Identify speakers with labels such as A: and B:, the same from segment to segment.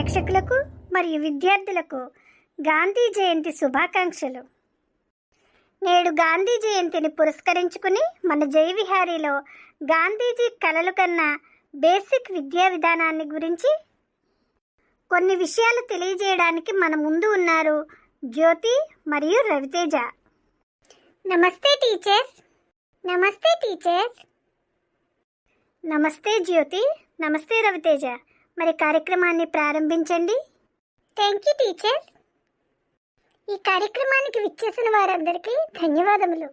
A: ప్రేక్షకులకు మరియు విద్యార్థులకు గాంధీ జయంతి శుభాకాంక్షలు. నేడు గాంధీ జయంతిని పురస్కరించుకుని మన జయవిహారీలో గాంధీజీ కలలు కన్నా బేసిక్ విద్యా విధానాన్ని గురించి కొన్ని విషయాలు తెలియజేయడానికి మన ముందు ఉన్నారు జ్యోతి మరియు రవితేజ. నమస్తే టీచర్. నమస్తే టీచర్. నమస్తే జ్యోతి. నమస్తే రవితేజ. మరి కార్యక్రమాన్ని ప్రారంభించండి. థ్యాంక్ యూ టీచర్ ఈ కార్యక్రమానికి విచ్చేసిన వారందరికీ ధన్యవాదములు.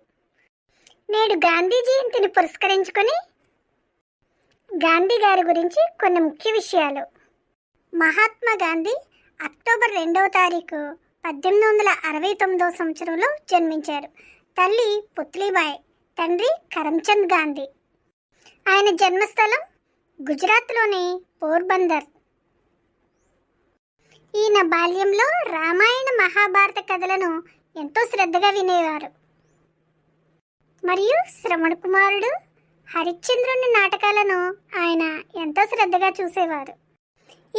A: నేడు గాంధీ జయంతిని పురస్కరించుకొని గాంధీ గారి గురించి కొన్ని ముఖ్య విషయాలు. మహాత్మా గాంధీ అక్టోబర్ రెండవ తారీఖు పద్దెనిమిది వందల అరవై తొమ్మిదవ సంవత్సరంలో జన్మించారు. తల్లి పుత్లీబాయ్ తండ్రి కరమ్చంద్ గాంధీ. ఆయన జన్మస్థలం గుజరాత్లోని పోర్బందర్. ఈయన బాల్యంలో రామాయణ మహాభారత కథలను ఎంతో శ్రద్ధగా వినేవారు. మరియు శ్రవణ కుమారుడు హరిశ్చంద్రుని నాటకాలను ఆయన ఎంతో శ్రద్ధగా చూసేవారు.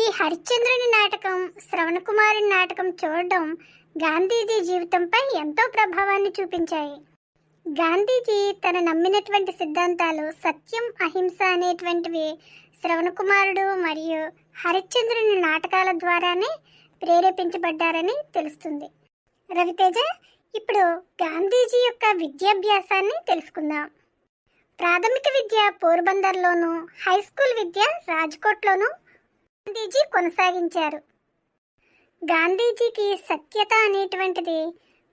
A: ఈ హరిశ్చంద్రుని నాటకం శ్రవణ కుమారుని నాటకం చూడడం గాంధీజీ జీవితంపై ఎంతో ప్రభావాన్ని చూపించాయి. గాంధీజీ తన నమ్మినటువంటి సిద్ధాంతాలు సత్యం అహింస అనేటువంటివి శ్రవణ కుమారుడు మరియు హరిశ్చంద్రుని నాటకాల ద్వారానే ప్రేరేపించబడ్డారని తెలుస్తుంది. రవితేజ ఇప్పుడు గాంధీజీ యొక్క విద్యాభ్యాసాన్ని తెలుసుకుందాం. ప్రాథమిక విద్య పోర్బందర్లోను హై స్కూల్ విద్య రాజ్కోట్లోను గాంధీజీ కొనసాగించారు. గాంధీజీకి సత్యత అనేటువంటిది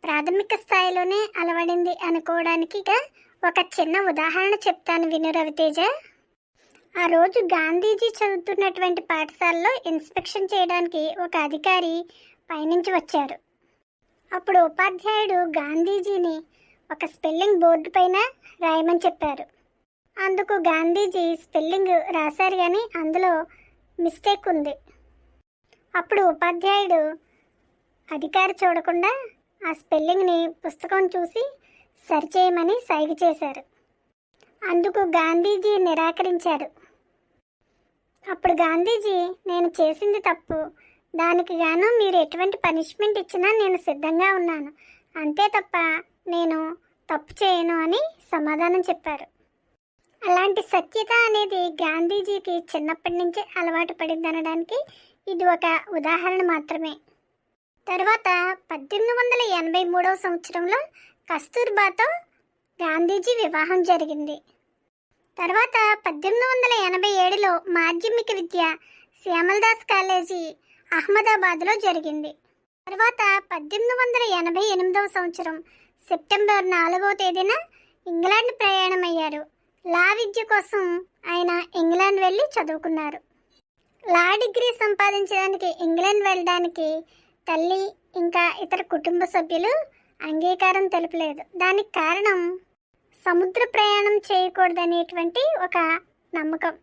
A: ప్రాథమిక స్థాయిలోనే అలవడింది అనుకోవడానికి ఒక చిన్న ఉదాహరణ చెప్తాను విను రవితేజ. ఆ రోజు గాంధీజీ చదువుతున్నటువంటి పాఠశాలలో ఇన్స్పెక్షన్ చేయడానికి ఒక అధికారి పైనుంచి వచ్చారు. అప్పుడు ఉపాధ్యాయుడు గాంధీజీని ఒక స్పెల్లింగ్ బోర్డు పైన రాయమని చెప్పారు. అందుకు గాంధీజీ స్పెల్లింగ్ రాశారు కానీ అందులో మిస్టేక్ ఉంది. అప్పుడు ఉపాధ్యాయుడు అధికారి చూడకుండా ఆ స్పెల్లింగ్ని పుస్తకం చూసి సరిచేయమని సైగ చేశారు. అందుకు గాంధీజీ నిరాకరించాడు అప్పుడు గాంధీజీ నేను చేసింది తప్పు. దానికి గాను మీరు ఎటువంటి పనిష్మెంట్ ఇచ్చినా నేను సిద్ధంగా ఉన్నాను. అంతే తప్ప నేను తప్పు చేయను అని సమాధానం చెప్పారు. అలాంటి సత్యత అనేది గాంధీజీకి చిన్నప్పటి నుంచే అలవాటు పడిందనడానికి ఇది ఒక ఉదాహరణ మాత్రమే. తర్వాత పద్దెనిమిది వందల ఎనభై మూడవ సంవత్సరంలో కస్తూర్బాతో గాంధీజీ వివాహం జరిగింది. తర్వాత పద్దెనిమిది వందల ఎనభై ఏడులో మాధ్యమిక విద్య శ్యామల్దాస్ కాలేజీ అహ్మదాబాద్లో జరిగింది. తర్వాత పద్దెనిమిది వందల ఎనభై ఎనిమిదవ సంవత్సరం సెప్టెంబర్ నాలుగవ తేదీన ఇంగ్లాండ్ ప్రయాణమయ్యారు. లా విద్య కోసం ఆయన ఇంగ్లాండ్ వెళ్ళి చదువుకున్నారు. లా డిగ్రీ సంపాదించడానికి ఇంగ్లాండ్ వెళ్ళడానికి తల్లి ఇంకా ఇతర కుటుంబ సభ్యులు అంగీకారం తెలుపలేదు. దానికి కారణం సముద్ర ప్రయాణం చేయకూడదనేటువంటి ఒక నమ్మకం.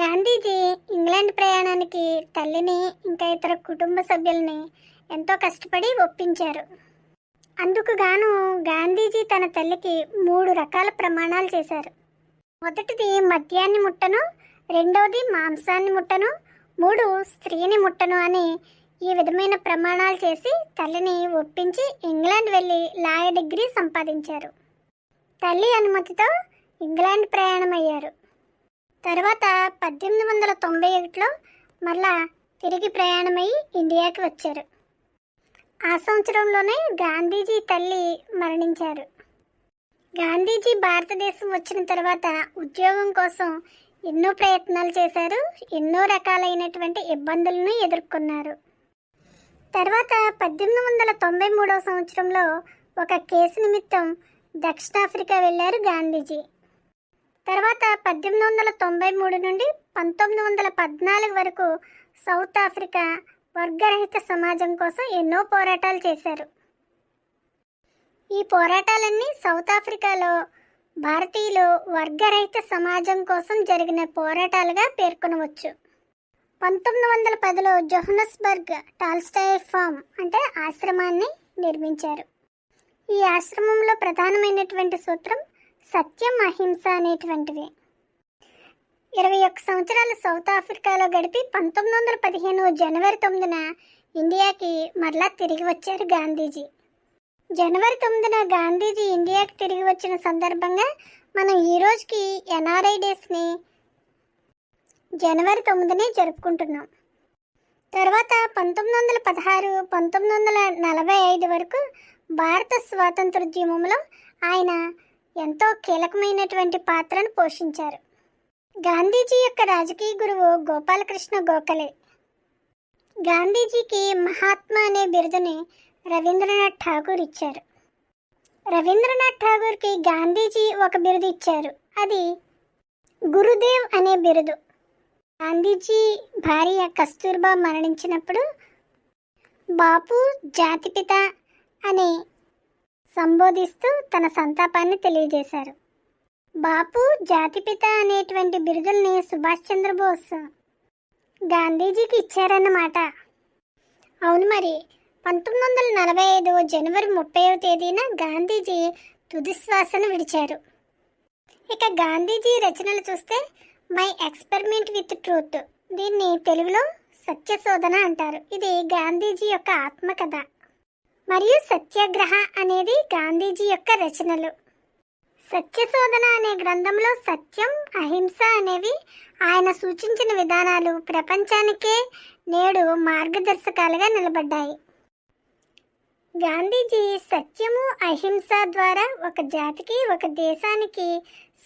A: గాంధీజీ ఇంగ్లాండ్ ప్రయాణానికి తల్లిని ఇంకా ఇతర కుటుంబ సభ్యుల్ని ఎంతో కష్టపడి ఒప్పించారు. అందుకు గాను గాంధీజీ తన తల్లికి మూడు రకాల ప్రమాణాలు చేశారు. మొదటిది మద్యాన్ని ముట్టను రెండవది మాంసాన్ని ముట్టను మూడు స్త్రీని ముట్టను అని ఈ విధమైన ప్రమాణాలు చేసి తల్లిని ఒప్పించి ఇంగ్లాండ్ వెళ్ళి లాయ డిగ్రీ సంపాదించారు. తల్లి అనుమతితో ఇంగ్లాండ్ ప్రయాణమయ్యారు. తర్వాత పద్దెనిమిది వందల తొంభై ఒకటిలో మళ్ళా తిరిగి ప్రయాణమై ఇండియాకి వచ్చారు. ఆ సంవత్సరంలోనే గాంధీజీ తల్లి మరణించారు. గాంధీజీ భారతదేశం వచ్చిన తర్వాత ఉద్యోగం కోసం ఎన్నో ప్రయత్నాలు చేశారు ఎన్నో రకాలైనటువంటి ఇబ్బందులను ఎదుర్కొన్నారు. తర్వాత పద్దెనిమిది వందల తొంభై మూడవ సంవత్సరంలో ఒక కేసు నిమిత్తం దక్షిణాఫ్రికా వెళ్ళారు గాంధీజీ. తర్వాత పద్దెనిమిది వందల తొంభై మూడు నుండి పంతొమ్మిది వందల పద్నాలుగు వరకు సౌత్ ఆఫ్రికా వర్గరహిత సమాజం కోసం ఎన్నో పోరాటాలు చేశారు. ఈ పోరాటాలన్నీ సౌత్ ఆఫ్రికాలో భారతీయులు వర్గరహిత సమాజం కోసం జరిగిన పోరాటాలుగా పేర్కొనవచ్చు. పంతొమ్మిది వందల పదిలో జోహనస్బర్గ్ టాల్స్టాయ్ ఫామ్ అంటే ఆశ్రమాన్ని నిర్మించారు. ఈ ఆశ్రమంలో ప్రధానమైనటువంటి సూత్రం సత్యం అహింస అనేటువంటివి ఇరవై ఒక్క సంవత్సరాలు సౌత్ ఆఫ్రికాలో గడిపి పంతొమ్మిది వందల పదిహేను జనవరి తొమ్మిదిన ఇండియాకి మరలా తిరిగి వచ్చారు గాంధీజీ. జనవరి తొమ్మిదిన గాంధీజీ ఇండియాకి తిరిగి వచ్చిన సందర్భంగా మనం ఈ రోజుకి ఎన్ఆర్ఐ డేస్ని జనవరి తొమ్మిదినే జరుపుకుంటున్నాం. తర్వాత పంతొమ్మిది వందల పదహారు పంతొమ్మిది వందల నలభై ఐదు వరకు భారత స్వాతంత్రోద్యమంలో ఆయన ఎంతో కీలకమైనటువంటి పాత్రను పోషించారు. గాంధీజీ యొక్క రాజకీయ గురువు గోపాలకృష్ణ గోఖలే. గాంధీజీకి మహాత్మా అనే బిరుదుని రవీంద్రనాథ్ ఠాగూర్ ఇచ్చారు. రవీంద్రనాథ్ ఠాగూర్కి గాంధీజీ ఒక బిరుదు ఇచ్చారు. అది గురుదేవ్ అనే బిరుదు. గాంధీజీ భార్య కస్తూర్బా మరణించినప్పుడు బాపు జాతిపిత అని సంబోధిస్తూ తన సంతాపాన్ని తెలియజేశారు. బాపు జాతిపిత అనేటువంటి బిరుదుల్ని సుభాష్ చంద్రబోస్ గాంధీజీకి ఇచ్చారన్నమాట. అవును మరి పంతొమ్మిది వందల నలభై ఐదు జనవరి ముప్పైవ తేదీన గాంధీజీ తుదిశ్వాసను విడిచారు. ఇక గాంధీజీ రచనలు చూస్తే మై ఎక్స్పెరిమెంట్ విత్ ట్రూత్ దీన్ని తెలుగులో సత్యశోధన అంటారు. ఇది గాంధీజీ యొక్క ఆత్మకథ. మరియు సత్యాగ్రహ అనేది గాంధీజీ యొక్క రచనలు. సత్యశోధన అనే గ్రంథంలో సత్యం అహింస అనేవి ఆయన సూచించిన విధానాలు ప్రపంచానికే నేడు మార్గదర్శకాలుగా నిలబడ్డాయి. గాంధీజీ సత్యము అహింస ద్వారా ఒక జాతికి ఒక దేశానికి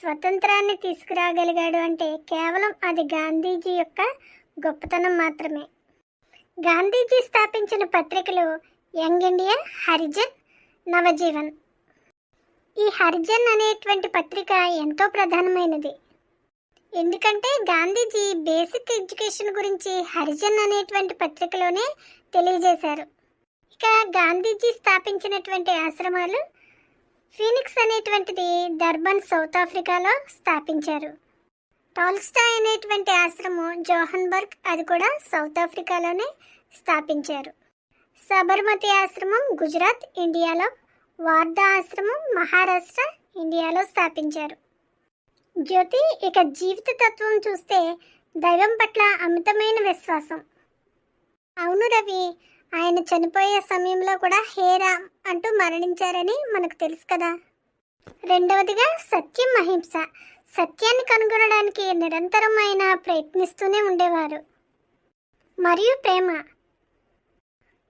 A: స్వతంత్రాన్ని తీసుకురాగలిగాడు అంటే కేవలం అది గాంధీజీ యొక్క గొప్పతనం మాత్రమే. గాంధీజీ స్థాపించిన పత్రికలు యంగ్ ఇండియా హరిజన్ నవజీవన్. ఈ హరిజన్ అనేటువంటి పత్రిక ఎంతో ప్రధానమైనది. ఎందుకంటే గాంధీజీ బేసిక్ ఎడ్యుకేషన్ గురించి హరిజన్ అనేటువంటి పత్రికలోనే తెలియజేశారు. ఇక గాంధీజీ స్థాపించినటువంటి ఆశ్రమాలు ఫీనిక్స్ అనేటువంటిది డర్బన్ సౌత్ ఆఫ్రికాలో స్థాపించారు. టాల్స్టా అనేటువంటి ఆశ్రమం జోహన్బర్గ్ అది కూడా సౌత్ ఆఫ్రికాలోనే స్థాపించారు. సబర్మతి ఆశ్రమం గుజరాత్ ఇండియాలో వార్ధా ఆశ్రమం మహారాష్ట్ర ఇండియాలో స్థాపించారు. జ్యోతి ఇక జీవిత తత్వం చూస్తే దైవం పట్ల అమితమైన విశ్వాసం. అవును రవి ఆయన చనిపోయే సమయంలో కూడా హేరా అంటూ మరణించారని మనకు తెలుసు కదా. రెండవదిగా సత్యం అహింస. సత్యాన్ని కనుగొనడానికి నిరంతరం ఆయన ప్రయత్నిస్తూనే ఉండేవారు. మరియు ప్రేమ.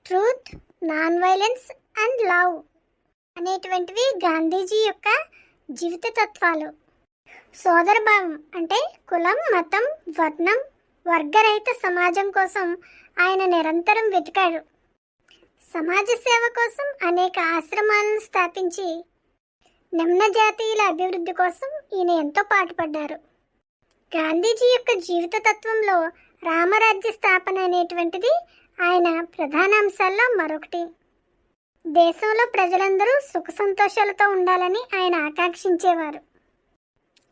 A: Truth non violence and love అనేటువంటివి గాంధీజీ యొక్క జీవిత తత్వాలు సోదరభావం అంటే కులం మతం వర్ణం వర్గరహిత సమాజం కోసం ఆయన నిరంతరం వెతికాడు. సమాజ సేవ కోసం అనేక ఆశ్రమాలను స్థాపించి నిమ్న జాతీయుల అభివృద్ధి కోసం ఈయన ఎంతో పాటుపడ్డారు. గాంధీజీ యొక్క జీవిత తత్వంలో రామరాజ్య స్థాపన అనేటువంటిది ఆయన ప్రధాన అంశాల్లో మరొకటి. దేశంలో ప్రజలందరూ సుఖ సంతోషాలతో ఉండాలని ఆయన ఆకాంక్షించేవారు.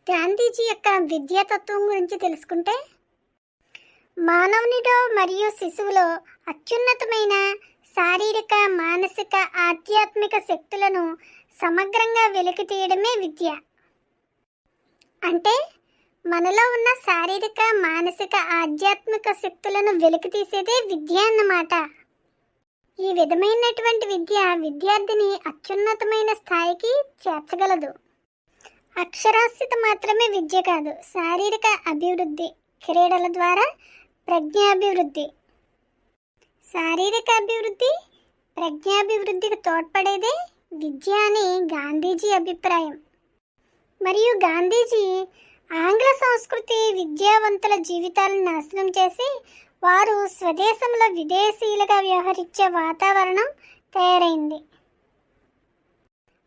A: గాంధీజీ యొక్క విద్యాతత్వం గురించి తెలుసుకుంటే మానవునిలో మరియు శిశువులో అత్యున్నతమైన శారీరక మానసిక ఆధ్యాత్మిక శక్తులను సమగ్రంగా వెలికి తీయడమే విద్య. అంటే మనలో ఉన్న శారీరక మానసిక ఆధ్యాత్మిక శక్తులను వెలికి తీసేదే విద్య అన్నమాట. ఈ విధమైనటువంటి విద్య విద్యార్థిని అత్యున్నతమైన స్థాయికి చేర్చగలదు. అక్షరాస్యత మాత్రమే విద్య కాదు శారీరక అభివృద్ధి క్రీడల ద్వారా ప్రజ్ఞాభివృద్ధి. శారీరక అభివృద్ధి ప్రజ్ఞాభివృద్ధికి తోడ్పడేదే విద్య అని గాంధీజీ అభిప్రాయం. మరియు గాంధీజీ ఆంగ్ల సంస్కృతి విద్యావంతుల జీవితాలను నాశనం చేసి వారు స్వదేశంలో విదేశీయులుగా వ్యవహరించే వాతావరణం తయారైంది.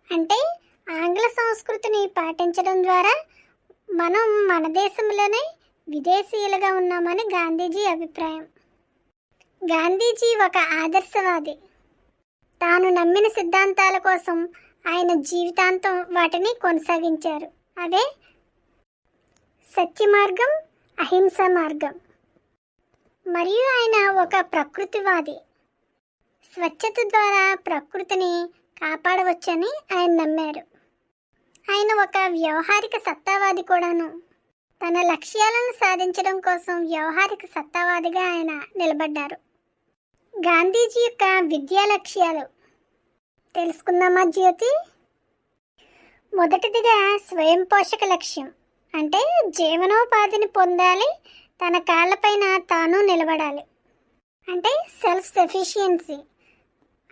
A: అంటే ఆంగ్ల సంస్కృతిని పాటించడం ద్వారా మనం మన దేశంలోనే విదేశీయులుగా ఉన్నామని గాంధీజీ అభిప్రాయం. గాంధీజీ ఒక ఆదర్శవాది. తాను నమ్మిన సిద్ధాంతాల కోసం ఆయన జీవితాంతం వాటిని కొనసాగించారు. అదే సత్య మార్గం అహింస మార్గం. మరియు ఆయన ఒక ప్రకృతివాది. స్వచ్ఛత ద్వారా ప్రకృతిని కాపాడవచ్చని ఆయన నమ్మారు. ఆయన ఒక వ్యవహారిక సత్తావాది కూడాను. తన లక్ష్యాలను సాధించడం కోసం వ్యవహారిక సత్తావాదిగా ఆయన నిలబడ్డారు. గాంధీజీ యొక్క విద్యా లక్ష్యాలు. తెలుసుకుందామా జ్యోతి? మొదటిదిగా స్వయం పోషక లక్ష్యం. అంటే జీవనోపాధిని పొందాలి తన కాళ్ళపైన తాను నిలబడాలి. అంటే సెల్ఫ్ సఫిషియన్సీ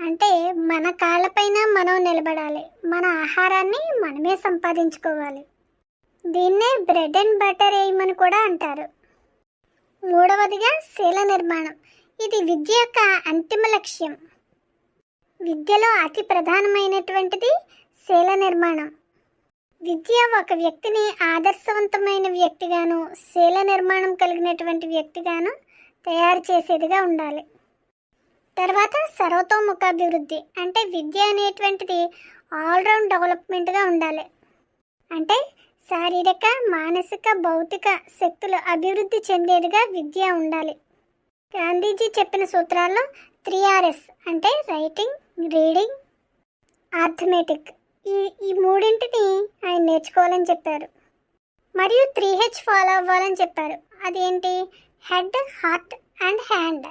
A: అంటే మన కాళ్ళపైన మనం నిలబడాలి. మన ఆహారాన్ని మనమే సంపాదించుకోవాలి. దీన్నే బ్రెడ్ అండ్ బటర్ ఎయిమ్ అని కూడా అంటారు. మూడవదిగా శీల నిర్మాణం. ఇది విద్య యొక్క అంతిమ లక్ష్యం. విద్యలో అతి ప్రధానమైనటువంటిది శీల నిర్మాణం. విద్య ఒక వ్యక్తిని ఆదర్శవంతమైన వ్యక్తిగాను శీల నిర్మాణం కలిగినటువంటి వ్యక్తిగాను తయారు చేసేదిగా ఉండాలి. తర్వాత సర్వతోముఖాభివృద్ధి అంటే విద్య అనేటువంటిది ఆల్రౌండ్ డెవలప్మెంట్గా ఉండాలి. అంటే శారీరక మానసిక భౌతిక శక్తులు అభివృద్ధి చెందేదిగా విద్య ఉండాలి. గాంధీజీ చెప్పిన సూత్రాల్లో త్రీ ఆర్ఎస్ అంటే రైటింగ్ రీడింగ్ ఆర్థమెటిక్ ఈ ఈ మూడింటిని ఆయన నేర్చుకోవాలని చెప్పారు. మరియు త్రీ హెచ్ ఫాలో అవ్వాలని చెప్పారు. అదేంటి? Head heart and hand.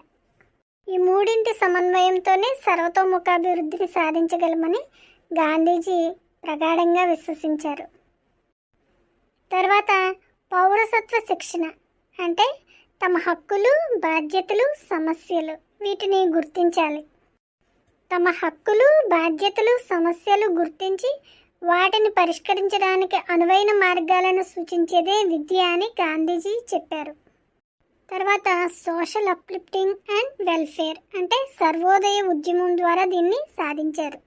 A: ఈ మూడింటి సమన్వయంతోనే సర్వతోముఖాభివృద్ధిని సాధించగలమని గాంధీజీ ప్రగాఢంగా విశ్వసించారు. తర్వాత పౌరసత్వ శిక్షణ అంటే తమ హక్కులు బాధ్యతలు సమస్యలు వీటిని గుర్తించాలి. తమ హక్కులు బాధ్యతలు సమస్యలు గుర్తించి వాటిని పరిష్కరించడానికి అనువైన మార్గాలను సూచించేదే విద్య అని గాంధీజీ చెప్పారు. తర్వాత సోషల్ అప్లిఫ్టింగ్ అండ్ వెల్ఫేర్ అంటే సర్వోదయ ఉద్యమం ద్వారా దీన్ని సాధించారు.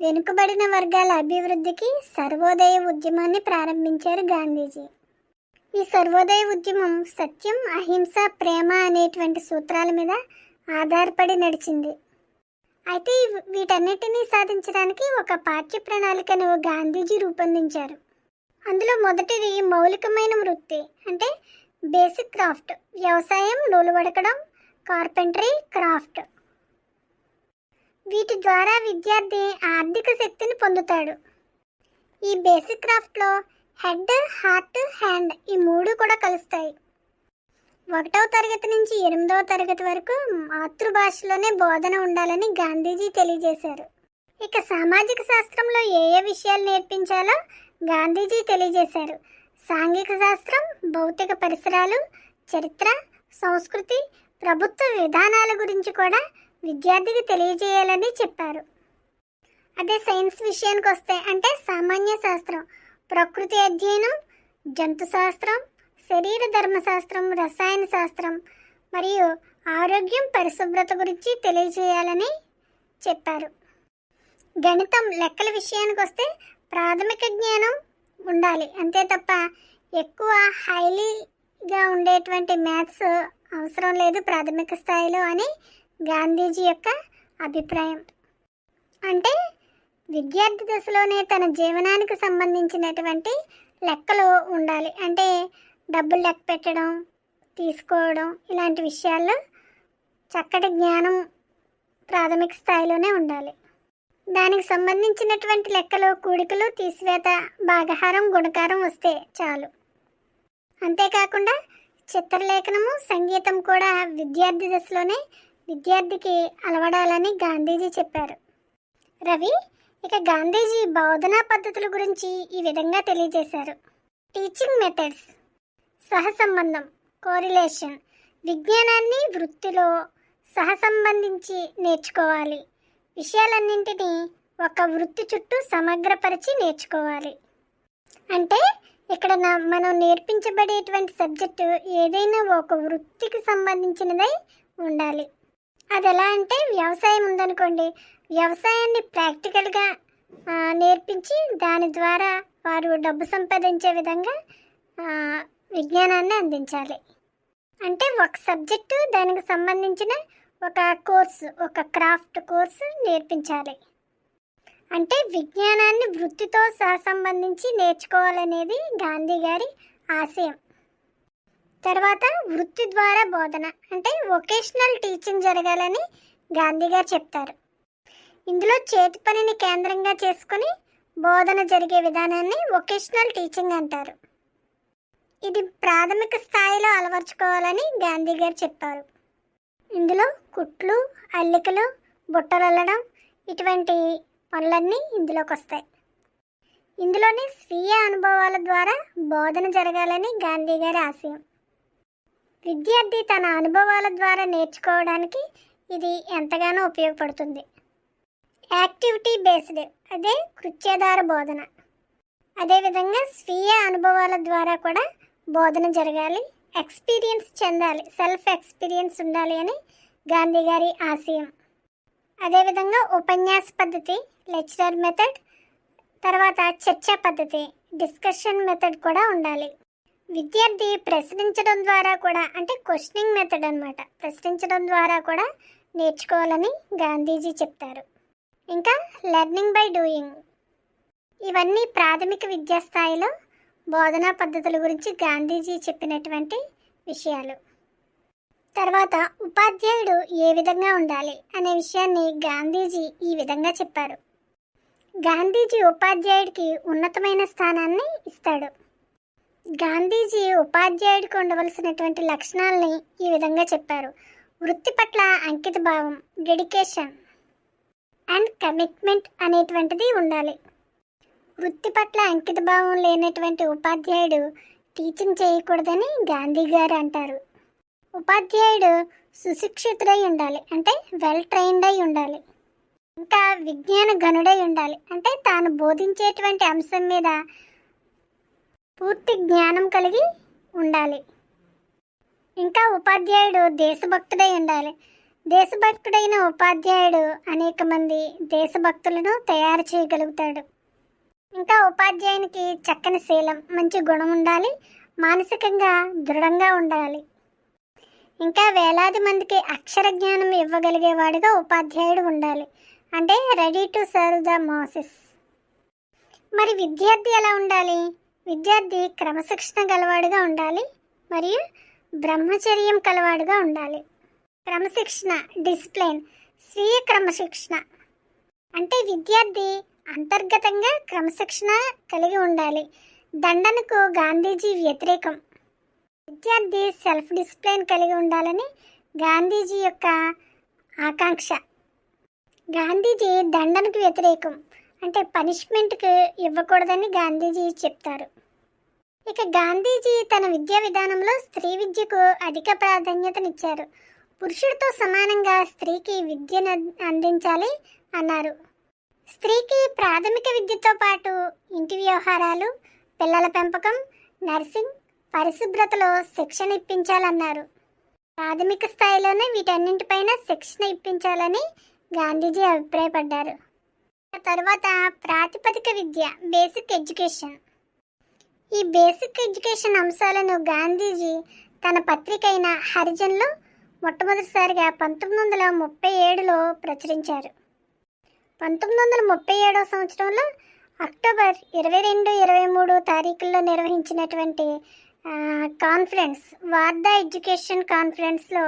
A: వెనుకబడిన వర్గాల అభివృద్ధికి సర్వోదయ ఉద్యమాన్ని ప్రారంభించారు గాంధీజీ. ఈ సర్వోదయ ఉద్యమం సత్యం అహింస ప్రేమ అనేటువంటి సూత్రాల మీద ఆధారపడి నడిచింది. అయితే వీటన్నిటినీ సాధించడానికి ఒక పాఠ్య ప్రణాళికను గాంధీజీ రూపొందించారు. అందులో మొదటిది మౌలికమైన వృత్తి అంటే బేసిక్ క్రాఫ్ట్ వ్యవసాయం నూలు వడకడం కార్పెంటరీ క్రాఫ్ట్. వీటి ద్వారా విద్యార్థి ఆర్థిక శక్తిని పొందుతాడు. ఈ బేసిక్ క్రాఫ్ట్లో హెడ్ హార్ట్ హ్యాండ్ ఈ మూడు కూడా కలుస్తాయి. ఒకటవ తరగతి నుంచి ఎనిమిదవ తరగతి వరకు మాతృభాషలోనే బోధన ఉండాలని గాంధీజీ తెలియజేశారు. ఇక సామాజిక శాస్త్రంలో ఏ ఏ విషయాలు నేర్పించాలో గాంధీజీ తెలియజేశారు. సాంఘిక శాస్త్రం భౌతిక పరిసరాలు చరిత్ర సంస్కృతి ప్రభుత్వ విధానాల గురించి కూడా విద్యార్థికి తెలియజేయాలని చెప్పారు. అదే సైన్స్ విషయానికి వస్తే అంటే సామాన్య శాస్త్రం. ప్రకృతి అధ్యయనం జంతు శాస్త్రం శరీర ధర్మశాస్త్రం రసాయన శాస్త్రం మరియు ఆరోగ్యం పరిశుభ్రత గురించి తెలియజేయాలని చెప్పారు. గణితం లెక్కల విషయానికి వస్తే ప్రాథమిక జ్ఞానం ఉండాలి. అంతే తప్ప ఎక్కువ హైలీగా ఉండేటువంటి మ్యాథ్స్ అవసరం లేదు ప్రాథమిక స్థాయిలో అని గాంధీజీ యొక్క అభిప్రాయం. అంటే విద్యార్థి దశలోనే తన జీవనానికి సంబంధించినటువంటి లెక్కలు ఉండాలి. అంటే డబ్బులు లెక్క పెట్టడం తీసుకోవడం ఇలాంటి విషయాల్లో చక్కటి జ్ఞానం ప్రాథమిక స్థాయిలోనే ఉండాలి. దానికి సంబంధించినటువంటి లెక్కలు కూడికలు తీసివేత భాగహారం గుణకారం వస్తే చాలు. అంతేకాకుండా చిత్రలేఖనము సంగీతం కూడా విద్యార్థి దశలోనే విద్యార్థికి అలవడాలని గాంధీజీ చెప్పారు. రవి ఇక గాంధీజీ బోధనా పద్ధతుల గురించి ఈ విధంగా తెలియజేశారు. టీచింగ్ మెథడ్స్ సహసంబంధం. కోరిలేషన్ విజ్ఞానాన్ని వృత్తిలో సహసంబంధించి నేర్చుకోవాలి. విషయాలన్నింటినీ ఒక వృత్తి చుట్టూ సమగ్రపరిచి నేర్చుకోవాలి. అంటే ఇక్కడ మనం నేర్పించబడేటువంటి సబ్జెక్టు ఏదైనా ఒక వృత్తికి సంబంధించినదై ఉండాలి. అది ఎలా అంటే వ్యవసాయం ఉందనుకోండి వ్యవసాయాన్ని ప్రాక్టికల్గా నేర్పించి దాని ద్వారా వారు డబ్బు సంపాదించే విధంగా విజ్ఞానాన్ని అందించాలి. అంటే ఒక సబ్జెక్టు దానికి సంబంధించిన ఒక కోర్సు ఒక క్రాఫ్ట్ కోర్సు నేర్పించాలి. అంటే విజ్ఞానాన్ని వృత్తితో సహసంబంధించి నేర్చుకోవాలనేది గాంధీ గారి ఆశయం. తర్వాత వృత్తి ద్వారా బోధన అంటే వొకేషనల్ టీచింగ్ జరగాలని గాంధీ గారు చెప్తారు. ఇందులో చేతి పనిని కేంద్రంగా చేసుకుని బోధన జరిగే విధానాన్ని వొకేషనల్ టీచింగ్ అంటారు. ఇది ప్రాథమిక స్థాయిలో అలవర్చుకోవాలని గాంధీ గారు చెప్పారు. ఇందులో కుట్లు అల్లికలు బుట్టలు అల్లడం ఇటువంటి పనులన్నీ ఇందులోకి వస్తాయి ఇందులోని స్వీయ అనుభవాల ద్వారా బోధన జరగాలని గాంధీ గారి ఆశయం. విద్యార్థి తన అనుభవాల ద్వారా నేర్చుకోవడానికి ఇది ఎంతగానో ఉపయోగపడుతుంది. యాక్టివిటీ బేస్డ్ అదే కృత్యాధార బోధన. అదేవిధంగా స్వీయ అనుభవాల ద్వారా కూడా బోధన జరగాలి ఎక్స్పీరియన్స్ చెందాలి సెల్ఫ్ ఎక్స్పీరియన్స్ ఉండాలి అని గాంధీ గారి ఆశయం. అదేవిధంగా ఉపన్యాస పద్ధతి లెక్చరర్ మెథడ్ తర్వాత చర్చా పద్ధతి డిస్కషన్ మెథడ్ కూడా ఉండాలి. విద్యార్థి ప్రశ్నించడం ద్వారా కూడా అంటే క్వశ్చనింగ్ మెథడ్ అనమాట ప్రశ్నించడం ద్వారా కూడా నేర్చుకోవాలని గాంధీజీ చెప్తారు. ఇంకా లెర్నింగ్ బై డూయింగ్. ఇవన్నీ ప్రాథమిక విద్యా స్థాయిలో బోధనా పద్ధతుల గురించి గాంధీజీ చెప్పినటువంటి విషయాలు. తర్వాత ఉపాధ్యాయుడు ఏ విధంగా ఉండాలి అనే విషయాన్ని గాంధీజీ ఈ విధంగా చెప్పారు. గాంధీజీ ఉపాధ్యాయుడికి ఉన్నతమైన స్థానాన్ని ఇస్తాడు. గాంధీజీ ఉపాధ్యాయుడికి ఉండవలసినటువంటి లక్షణాలని ఈ విధంగా చెప్పారు. వృత్తి పట్ల అంకిత భావం డెడికేషన్ అండ్ కమిట్మెంట్ అనేటువంటిది ఉండాలి. వృత్తి పట్ల అంకితభావం లేనటువంటి ఉపాధ్యాయుడు టీచింగ్ చేయకూడదని గాంధీ గారు అంటారు. ఉపాధ్యాయుడు సుశిక్షితుడై ఉండాలి అంటే వెల్ ట్రైన్డ్ అయి ఉండాలి. ఇంకా విజ్ఞాన గనుడై ఉండాలి అంటే తాను బోధించేటువంటి అంశం మీద పూర్తి జ్ఞానం కలిగి ఉండాలి. ఇంకా ఉపాధ్యాయుడు దేశభక్తుడై ఉండాలి దేశభక్తుడైన ఉపాధ్యాయుడు అనేక మంది దేశభక్తులను తయారు చేయగలుగుతాడు. ఇంకా ఉపాధ్యాయునికి చక్కని శీలం మంచి గుణం ఉండాలి మానసికంగా దృఢంగా ఉండాలి. ఇంకా వేలాది మందికి అక్షర జ్ఞానం ఇవ్వగలిగేవాడిగా ఉపాధ్యాయుడు ఉండాలి. అంటే ready to serve the masses మరి విద్యార్థి ఎలా ఉండాలి? విద్యార్థి క్రమశిక్షణ గలవాడుగా ఉండాలి మరియు బ్రహ్మచర్యం కలవాడుగా ఉండాలి. క్రమశిక్షణ డిసిప్లిన్ స్వీయ క్రమశిక్షణ. అంటే విద్యార్థి అంతర్గతంగా క్రమశిక్షణ కలిగి ఉండాలి. దండనకు గాంధీజీ వ్యతిరేకం. విద్యార్థి సెల్ఫ్ డిసిప్లిన్ కలిగి ఉండాలని గాంధీజీ యొక్క ఆకాంక్ష. గాంధీజీ దండనకు వ్యతిరేకం. అంటే పనిష్మెంట్కి ఇవ్వకూడదని గాంధీజీ చెప్తారు. ఇక గాంధీజీ తన విద్యా విధానంలో స్త్రీ విద్యకు అధిక ప్రాధాన్యతనిచ్చారు. పురుషుడితో సమానంగా స్త్రీకి విద్యను అందించాలి అన్నారు. స్త్రీకి ప్రాథమిక విద్యతో పాటు ఇంటి వ్యవహారాలు పిల్లల పెంపకం నర్సింగ్ పరిశుభ్రతలో శిక్షణ ఇప్పించాలన్నారు. ప్రాథమిక స్థాయిలోనే వీటన్నింటిపైన శిక్షణ ఇప్పించాలని గాంధీజీ అభిప్రాయపడ్డారు. ఆ తర్వాత ప్రాతిపదిక విద్య బేసిక్ ఎడ్యుకేషన్. ఈ బేసిక్ ఎడ్యుకేషన్ అంశాలను గాంధీజీ తన పత్రిక అయిన హరిజన్లో మొట్టమొదటిసారిగా పంతొమ్మిది వందల ముప్పై ఏడులో ప్రచురించారు. పంతొమ్మిది వందల ముప్పై ఏడవ సంవత్సరంలో అక్టోబర్ ఇరవై రెండు ఇరవై మూడు తారీఖుల్లో నిర్వహించినటువంటి కాన్ఫరెన్స్ వార్దా ఎడ్యుకేషన్ కాన్ఫరెన్స్లో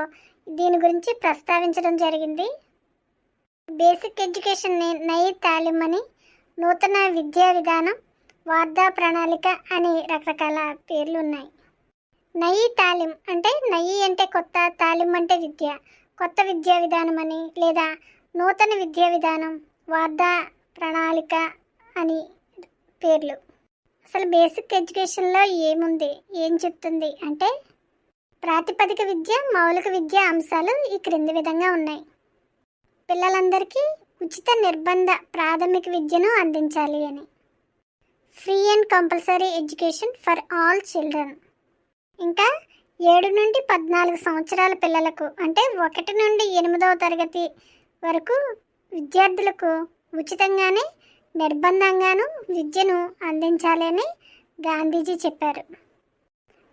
A: దీని గురించి ప్రస్తావించడం జరిగింది. బేసిక్ ఎడ్యుకేషన్ని నై తాలిం అని నూతన విద్యా విధానం వార్దా ప్రణాళిక అని రకరకాల పేర్లు ఉన్నాయి నయి తాలిం అంటే నయి అంటే కొత్త తాలిం అంటే విద్య. కొత్త విద్యా విధానం అని లేదా నూతన విద్యా విధానం వార్దా ప్రణాళిక అని పేర్లు. అసలు బేసిక్ ఎడ్యుకేషన్లో ఏముంది? ఏం చెప్తుంది? అంటే ప్రాతిపదిక విద్య మౌలిక విద్య అంశాలు ఈ క్రింది విధంగా ఉన్నాయి. పిల్లలందరికీ ఉచిత నిర్బంధ ప్రాథమిక విద్యను అందించాలి అని. Free and compulsory education for all children. ఇంకా ఏడు నుండి పద్నాలుగు సంవత్సరాల పిల్లలకు అంటే ఒకటి నుండి ఎనిమిదవ తరగతి వరకు విద్యార్థులకు ఉచితంగానే నిర్బంధంగాను విద్యను అందించాలని గాంధీజీ చెప్పారు.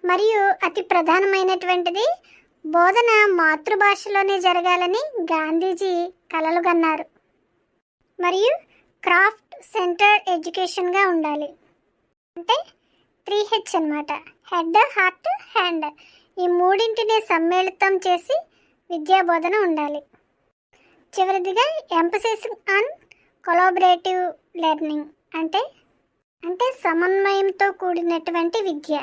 A: మరియు అతి ప్రధానమైనటువంటిది బోధన మాతృభాషలోనే జరగాలని గాంధీజీ కలలుగన్నారు మరియు క్రాఫ్ట్ సెంటర్ ఎడ్యుకేషన్గా ఉండాలి. అంటే త్రీ హెచ్ అనమాట హెడ్ హార్ట్ హ్యాండ్ ఈ మూడింటిని సమ్మేళితం చేసి విద్యా బోధన ఉండాలి. చివరిదిగా ఎంపసిస్ ఆన్ కొలాబరేటివ్ లెర్నింగ్ అంటే అంటే సమన్వయంతో కూడినటువంటి విద్య.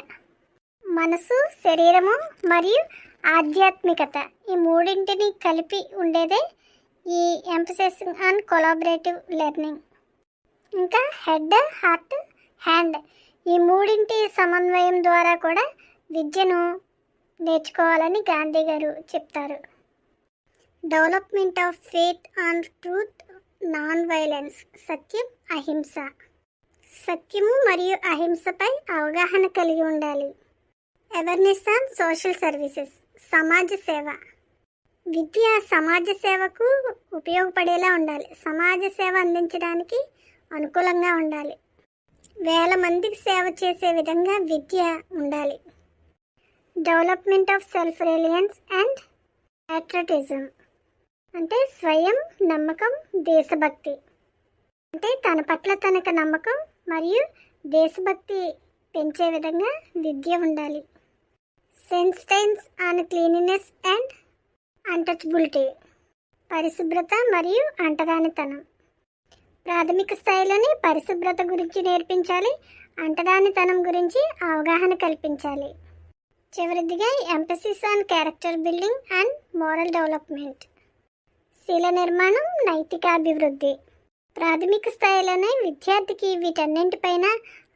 A: మనసు శరీరము మరియు ఆధ్యాత్మికత ఈ మూడింటిని కలిపి ఉండేదే ఈ ఎంపసైసింగ్ ఆన్ కొలాబరేటివ్ లెర్నింగ్ ఇంకా హెడ్ హార్ట్ హ్యాండ్ ఈ మూడింటి సమన్వయం ద్వారా కూడా విద్యను నేర్చుకోవాలని గాంధీ గారు చెప్తారు. Development of faith and truth non violence సత్యం అహింస. సత్యము మరియు అహింసపై అవగాహన కలిగి ఉండాలి. అవేర్నెస్ ఆన్ సోషల్ సర్వీసెస్ సమాజ సేవ. విద్య సమాజ సేవకు ఉపయోగపడేలా ఉండాలి. సమాజ సేవ అందించడానికి అనుకూలంగా ఉండాలి. వేల మందికి సేవ చేసే విధంగా విద్య ఉండాలి. Development of self reliance and patriotism అంటే స్వయం నమ్మకం దేశభక్తి. అంటే తన పట్ల తనకు నమ్మకం మరియు దేశభక్తి పెంచే విధంగా విద్య ఉండాలి. Sensitisation on cleanliness and untouchability పరిశుభ్రత మరియు అంటరానితనం. ప్రాథమిక స్థాయిలోనే పరిశుభ్రత గురించి నేర్పించాలి అంటరానితనం గురించి అవగాహన కల్పించాలి. చివరిదిగా emphasis on character building and moral development శీల నిర్మాణం నైతిక అభివృద్ధి. ప్రాథమిక స్థాయిలోనే విద్యార్థికి వీటన్నింటిపైన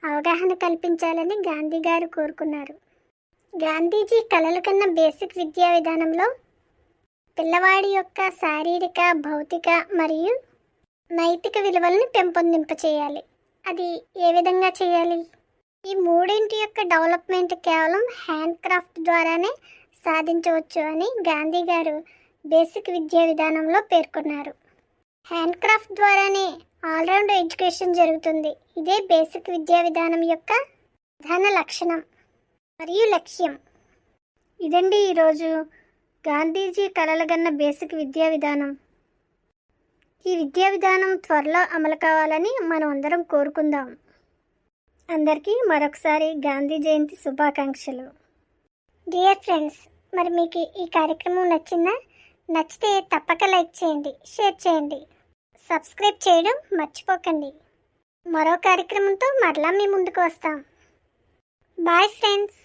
A: అవగాహన కల్పించాలని గాంధీ గారు కోరుకున్నారు. గాంధీజీ కలల కన్నా బేసిక్ విద్యా విధానంలో పిల్లవాడి యొక్క శారీరక భౌతిక మరియు నైతిక విలువలను పెంపొందింపచేయాలి. అది ఏ విధంగా చేయాలి? ఈ మూడింటి యొక్క డెవలప్మెంట్ కేవలం హ్యాండ్ క్రాఫ్ట్ ద్వారానే సాధించవచ్చు అని గాంధీ గారు బేసిక్ విద్యా విధానంలో పేర్కొన్నారు. హ్యాండ్ క్రాఫ్ట్ ద్వారానే ఆల్రౌండ్ ఎడ్యుకేషన్ జరుగుతుంది. ఇదే బేసిక్ విద్యా విధానం యొక్క ప్రధాన లక్షణం మరియు లక్ష్యం. ఇదండి ఈరోజు గాంధీజీ కలలగన్న బేసిక్ విద్యా విధానం. ఈ విద్యా విధానం త్వరలో అమలు కావాలని మనం అందరం కోరుకుందాం. అందరికీ మరొకసారి గాంధీ జయంతి శుభాకాంక్షలు. డియర్ ఫ్రెండ్స్ మరి మీకు ఈ కార్యక్రమం నచ్చిందా? నచ్చితే తప్పక లైక్ చేయండి షేర్ చేయండి. సబ్స్క్రైబ్ చేయడం మర్చిపోకండి. మరో కార్యక్రమంతో మరలా మీ ముందుకు వస్తాం. Bye friends!